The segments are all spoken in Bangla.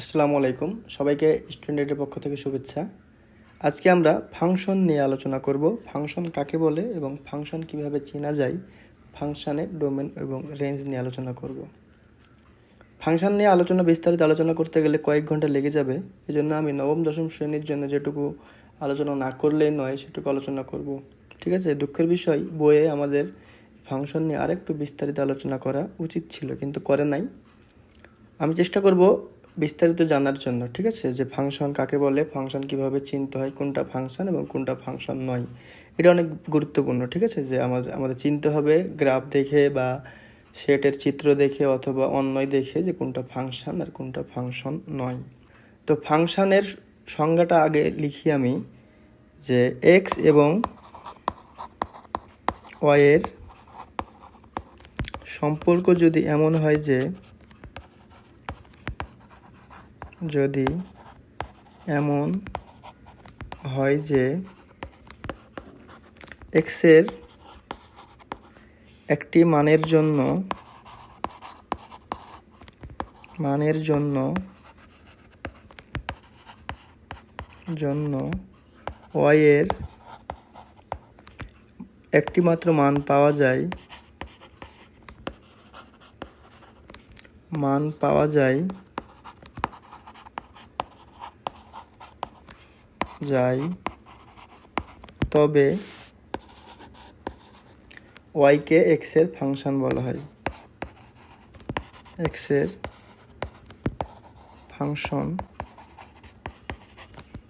আসসালামু আলাইকুম। সবাইকে স্টুডেন্টের পক্ষ থেকে শুভেচ্ছা। আজকে আমরা ফাংশন নিয়ে আলোচনা করব। ফাংশন কাকে বলে এবং ফাংশন কীভাবে চেনা যায়, ফাংশনের ডোমেন এবং রেঞ্জ নিয়ে আলোচনা করব। ফাংশন নিয়ে আলোচনা, বিস্তারিত আলোচনা করতে গেলে কয়েক ঘণ্টা লেগে যাবে। এজন্য আমি নবম, দশম শ্রেণির জন্য যেটুকু আলোচনা না করলেই নয়, সেটুকু আলোচনা করব। ঠিক আছে? দুঃখের বিষয়, বইয়ে আমাদের ফাংশন নিয়ে আরেকটু বিস্তারিত আলোচনা করা উচিত ছিল, কিন্তু করে নাই। আমি চেষ্টা করব বিস্তারিত জানার জন্য, ঠিক আছে? যে ফাংশন কাকে বলে ফাংশন কীভাবে চিনতে হয়, কোনটা ফাংশন এবং কোনটা ফাংশন নয়, এটা অনেক গুরুত্বপূর্ণ, ঠিক আছে? যে আমাদের আমাদের চিনতে হবে গ্রাফ দেখে বা সেটের চিত্র দেখে অথবা অন্যয় দেখে যে কোনটা ফাংশন আর কোনটা ফাংশন নয়। তো ফাংশানের সংজ্ঞাটা আগে লিখি আমি, যে এক্স এবং ওয়ের সম্পর্ক যদি এমন হয় যে যদি এমন হয় যে এক্সের একটি মানের জন্য মানের জন্য জন্য ওয়াইয়ের একটি মাত্র মান পাওয়া যায়, মান পাওয়া যায় যায় তবে ওয়াইকে এক্সের ফাংশন বলা হয়। এক্সের ফাংশন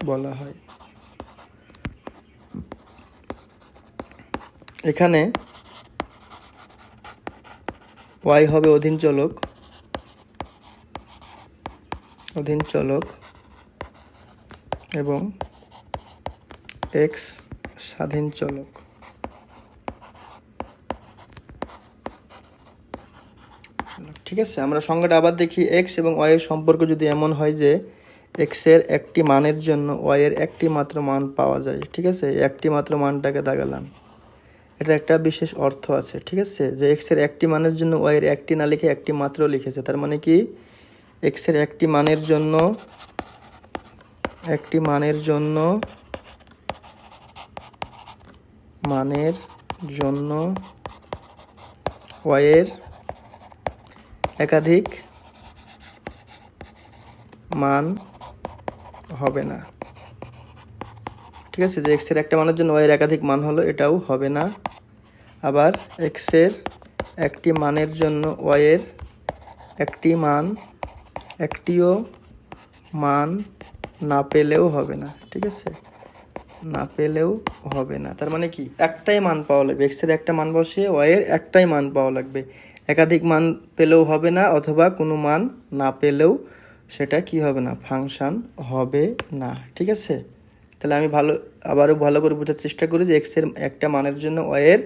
বলা হয়। এখানে ওয়াই হবে অধীন চলক। অধীন চলক এবং এক্স স্বাধীন চলক। ঠিক আছে, আমরা সংজ্ঞাটা আবার দেখি। এক্স এবং ওয়াই এর সম্পর্ক যদি এমন হয় যে এক্সের একটি মানের জন্য ওয়াই এর একটি মাত্র মান পাওয়া যায়, ঠিক আছে? একটি মাত্র মানটাকে দাগালাম। এটা একটা বিশেষ অর্থ আছে, ঠিক আছে? যে এক্সের একটি মানের জন্য ওয়াই এর একটি না লিখে একটি মাত্র লিখেছে, তার মানে কি? এক্সের একটি মানের জন্য, একটি মানের জন্য মানের জন্য ওয়ের একাধিক মান হবে না। ঠিক আছে? যে এক্সের একটা মানের জন্য ওয়ের একাধিক মান হলো, এটাও হবে না। আবার এক্সের একটি মানের জন্য ওয়ের একটি মান, একটিও মান না পেলেও হবে না। ঠিক আছে? না পেলেও হবে না। তার মানে কি? একটাই মান পাওয়া লাগবে। এক্সের একটা মান বসিয়ে ওয়াইয়ের একটাই মান পাওয়া লাগবে। একাধিক মান পেলেও হবে না অথবা কোনো মান না পেলেও সেটা কি হবে না? ফাংশান হবে না। ঠিক আছে? তাহলে আমি ভালো, আবারও ভালো করে বোঝার চেষ্টা করি যে এক্সের একটা মানের জন্য ওয়ের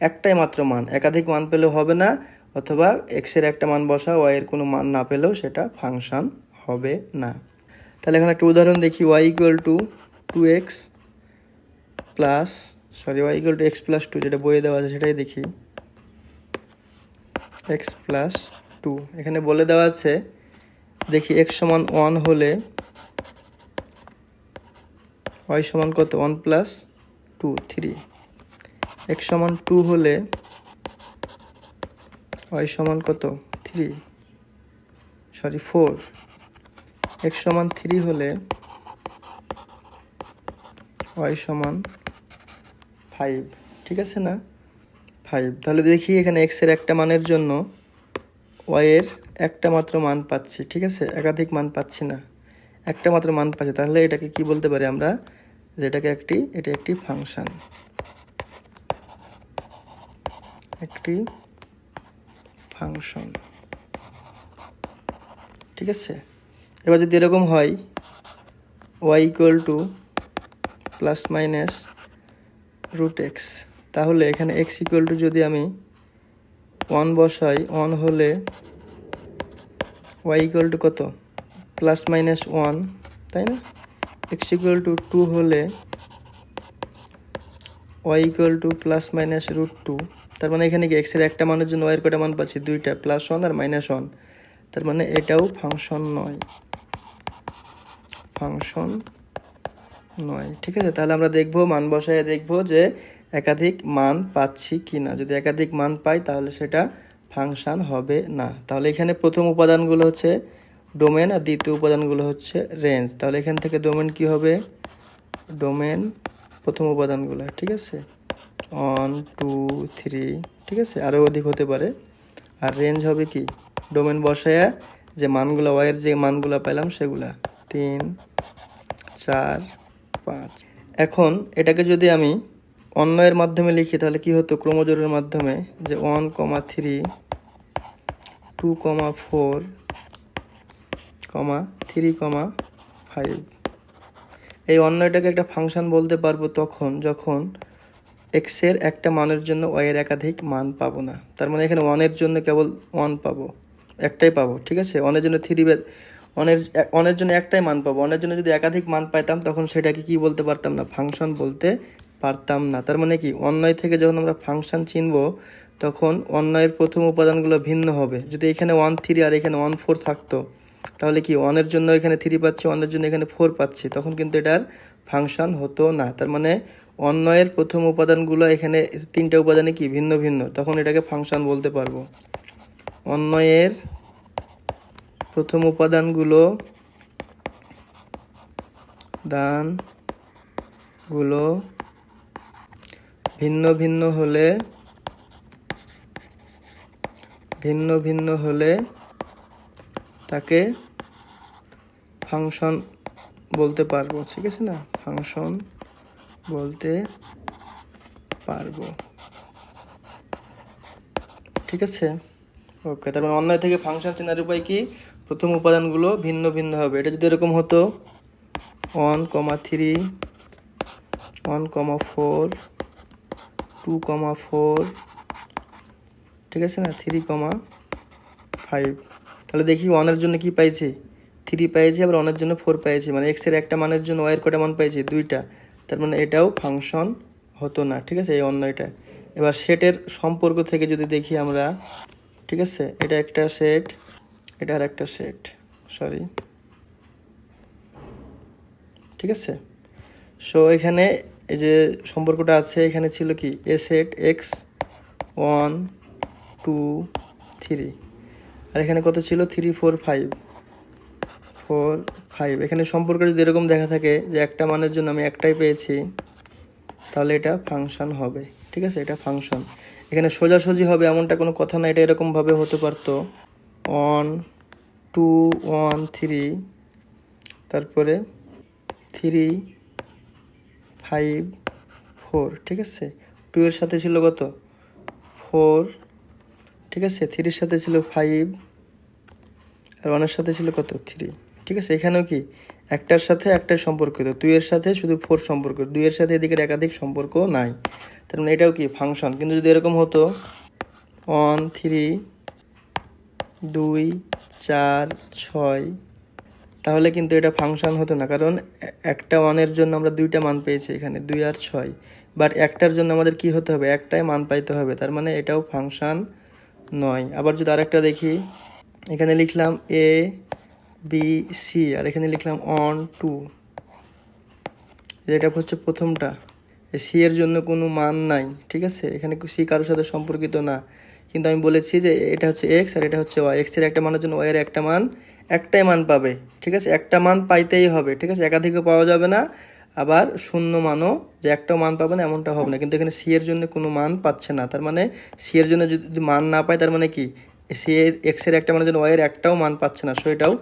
একটাই মাত্র মান। একাধিক মান পেলেও হবে না অথবা এক্সের একটা মান বসা ওয়াইয়ের কোনো মান না পেলেও সেটা ফাংশান হবে না। তাহলে এখানে একটা উদাহরণ দেখি। Y equal to two X plus sorry Y equal to X plus two যেটা বইয়ে দেওয়া আছে সেটাই দেখি। এক্স প্লাস টু এখানে বলে দেওয়া আছে, দেখি এক্স সমান ওয়ান হলে ওয়াই সমান কত? One plus two three X সমান টু হলে ওয়াই সমান কত? থ্রি সরি ফোর এক্স সমান থ্রি হলে ওয়াই সমান ফাইভ ঠিক আছে না? ফাইভ তাহলে দেখি এখানে এক্সের একটা মানের জন্য ওয়াইয়ের একটা মাত্র মান পাচ্ছি, ঠিক আছে? একাধিক মান পাচ্ছি না। একটা মাত্র মান পাচ্ছি, তাহলে এটাকে কি বলতে পারি আমরা? যে এটাকে একটি, এটি একটি ফাংশন একটি ফাংশন ঠিক আছে? এবার যদি এরকম হয় y equal to plus minus root x তাহলে এখানে এক্স ইকুয়াল টু যদি আমি ওয়ান বসাই ওয়ান হলে ওয়াই ইকুয়াল টু কত? প্লাস মাইনাস ওয়ান তাই না? এক্স ইকুয়াল টু টু হলে y equal to plus minus root two তার মানে এখানে কি এক্সের একটা মানের জন্য ওয়াইয়ের কটা মান পাচ্ছি? দুইটা প্লাস ওয়ান আর মাইনাস ওয়ান তার মানে এটাও ফাংশন নয়। ফাংশন নয়। ঠিক আছে, তাহলে আমরা দেখব, মান বসায় দেখব যে একাধিক মান পাচ্ছি কি না। যদি একাধিক মান পাই, তাহলে সেটা ফাংশান হবে না। তাহলে এখানে প্রথম উপাদানগুলো হচ্ছে ডোমেন আর দ্বিতীয় উপাদানগুলো হচ্ছে রেঞ্জ। তাহলে এখান থেকে ডোমেন কি হবে? ডোমেন প্রথম উপাদানগুলো, ঠিক আছে? ওয়ান, টু, থ্রি, ঠিক আছে? আরও অধিক হতে পারে। আর রেঞ্জ হবে কি? ডোমেন বসায়া যে মানগুলো ওয়াইয়ের যে মানগুলো পেলাম সেগুলা। তিন, চার পাঁচ। এখন এটাকে যদি আমি অন্যয়ের মাধ্যমে লিখি, তাহলে কি হতো? ক্রোমোজোরের মাধ্যমে যে one comma three, two comma four, comma three comma five. এই অন্যটাকে একটা ফাংশন বলতে পারব তখন, যখন এক্সের একটা মানের জন্য ওয়াইয়ের একাধিক মান পাবো না। তার মানে এখানে ওয়ানের জন্য কেবল ওয়ান পাবো। একটাই পাবো, ঠিক আছে? ওয়ানের জন্য থ্রি অনের অনের জন্য একটাই মান পাবো। অনের জন্য যদি একাধিক মান পাইতাম, তখন সেটাকে কি বলতে পারতাম না? ফাংশন বলতে পারতাম না। তার মানে কি? অন্যয় থেকে যখন আমরা ফাংশন চিনব, তখন অন্যয়ের প্রথম উপাদানগুলো ভিন্ন হবে। যদি এখানে ওয়ান থ্রি আর এখানে ওয়ান ফোর থাকতো, তাহলে কি? ওয়ানের জন্য এখানে থ্রি পাচ্ছি ওয়ানের জন্য এখানে ফোর পাচ্ছি। তখন কিন্তু এটার ফাংশন হতো না। তার মানে অন্যয়ের প্রথম উপাদানগুলো এখানে তিনটা উপাদানে কি? ভিন্ন ভিন্ন। তখন এটাকে ফাংশন বলতে পারব। অন্যয়ের প্রথম উপাদানগুলো দানগুলো ভিন্ন ভিন্ন হলে, ভিন্ন ভিন্ন হলে তাকে ফাংশন বলতে পারব, ঠিক আছে না? ফাংশন বলতে পারব। ঠিক আছে? ওকে তার মানে অন্যায় থেকে ফাংশন চেনার উপায় কি? প্রথম উপাদানগুলো ভিন্ন ভিন্ন হবে। এটা যদি এরকম হতো one comma three one comma four two comma four ঠিক আছে না? থ্রি কমা ফাইভ তাহলে দেখি ওয়ানের জন্য কি পাইছি? থ্রি পাইছি, আবার ওয়ানের জন্য ফোর পাইছি। মানে এক্সের একটা মানের জন্য ওয়াইয়ের কটা মান পাইছি? দুইটা। তার মানে এটাও ফাংশন হতো না, ঠিক আছে? এই অন্যটা এবার সেটের সম্পর্ক থেকে যদি দেখি আমরা, ঠিক আছে? এটা একটা সেট এটা আর একটা সেট সরি ঠিক আছে? সো এখানে এই যে সম্পর্কটা আছে, এখানে ছিল কি? এ set x one two three আর এখানে কত ছিল? Three four five four five এখানে সম্পর্ক যদি এরকম দেখা থাকে যে একটা মানের জন্য আমি একটাই পেয়েছি, তাহলে এটা ফাংশন হবে। ঠিক আছে? এটা ফাংশন এখানে সোজাসুজি হবে এমনটা কোনো কথা না, এটা এরকমভাবে হতে পারতো। ওয়ান, টু, ওয়ান, থ্রি, তারপরে থ্রি, ফাইভ, ফোর, ঠিক আছে? টু এর সাথে ছিল কত? ফোর, ঠিক আছে? থ্রির সাথে ছিল ফাইভ, আর ওয়ানের সাথে ছিল কত? থ্রি, ঠিক আছে? এখানেও কি? একটার সাথে একটার সম্পর্কিত। দুইয়ের সাথে শুধু ফোর সম্পর্ক দুইয়ের সাথে এদিকের একাধিক সম্পর্ক নাই। তার মানে এটাও কি? ফাংশন। কিন্তু যদি এরকম হতো, ওয়ান, থ্রি দুই, চার, ছয়। তাহলে কিন্তু এটা ফাংশন হতো না, কারণ একটা ওয়ানের জন্য আমরা দুইটা মান পেয়েছি এখানে, দুই আর ছয়। বাট একটার জন্য আমাদের কি হতে হবে? একটাই মান পাইতে হবে, তার মানে এটাও ফাংশন নয়। আবার যদি আরেকটা দেখি, এখানে লিখলাম এ বি সি আর এখানে লিখলাম অন টু এটা হচ্ছে প্রথমটা সি এর জন্য কোনো মান নাই, ঠিক আছে? এখানে সি কারোর সাথে সম্পর্কিত না। কিন্তু আমি বলেছি যে এটা হচ্ছে এক্স আর এটা হচ্ছে ওয়াই এক্সের একটা মানের জন্য ওয়াই এর একটা মান, একটাই মান পাবে, ঠিক আছে? একটা মান পাইতেই হবে, ঠিক আছে? একাধিকও পাওয়া যাবে না, আবার শূন্য মানও যে একটাও মান পাবে না, এমনটা হবে না। কিন্তু এখানে সি এর জন্য কোনো মান পাচ্ছে না। তার মানে সি এর জন্য যদি মান না পায়, তার মানে কি? সি এর এক্সের একটা মানের জন্য ওয়াই এর একটাও মান পাচ্ছে না সো এটাও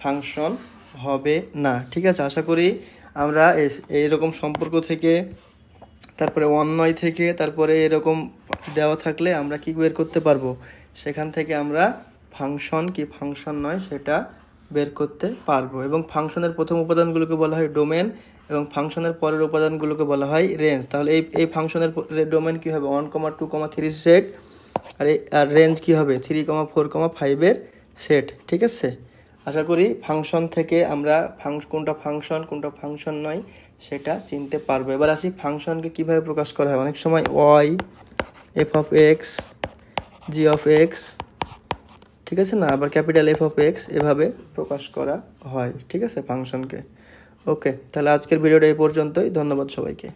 ফাংশন হবে না, ঠিক আছে? আশা করি আমরা এইরকম সম্পর্ক থেকে তারপরে অন্যয় থেকে তারপরে এরকম দেওয়া থাকলে আমরা কি বের করতে পারব? সেখান থেকে আমরা ফাংশন কি ফাংশন নয় সেটা বের করতে পারব। এবং ফাংশনের প্রথম উপাদানগুলোকে বলা হয় ডোমেন এবং ফাংশনের পরের উপাদানগুলোকে বলা হয় রেঞ্জ তাহলে এই এই ফাংশনের ডোমেন কী হবে? One comma two comma three set আর এই, আর রেঞ্জ কী হবে? থ্রি কমা ফোর কমা ফাইভের সেট ঠিক আছে? আশা করি ফাংশন থেকে আমরা কোনটা ফাংশন কোনটা ফাংশন নয়, সেটা চিনতে পারব। এবার আসি ফাংশনকে কীভাবে প্রকাশ করা হয়? অনেক সময় y f of x g of x ঠিক আছে না? আবার ক্যাপিটাল এফ অফ এক্স এভাবে প্রকাশ করা হয়, ঠিক আছে ফাংশনকে ওকে তাহলে আজকের ভিডিওটা এই পর্যন্তই। ধন্যবাদ সবাইকে।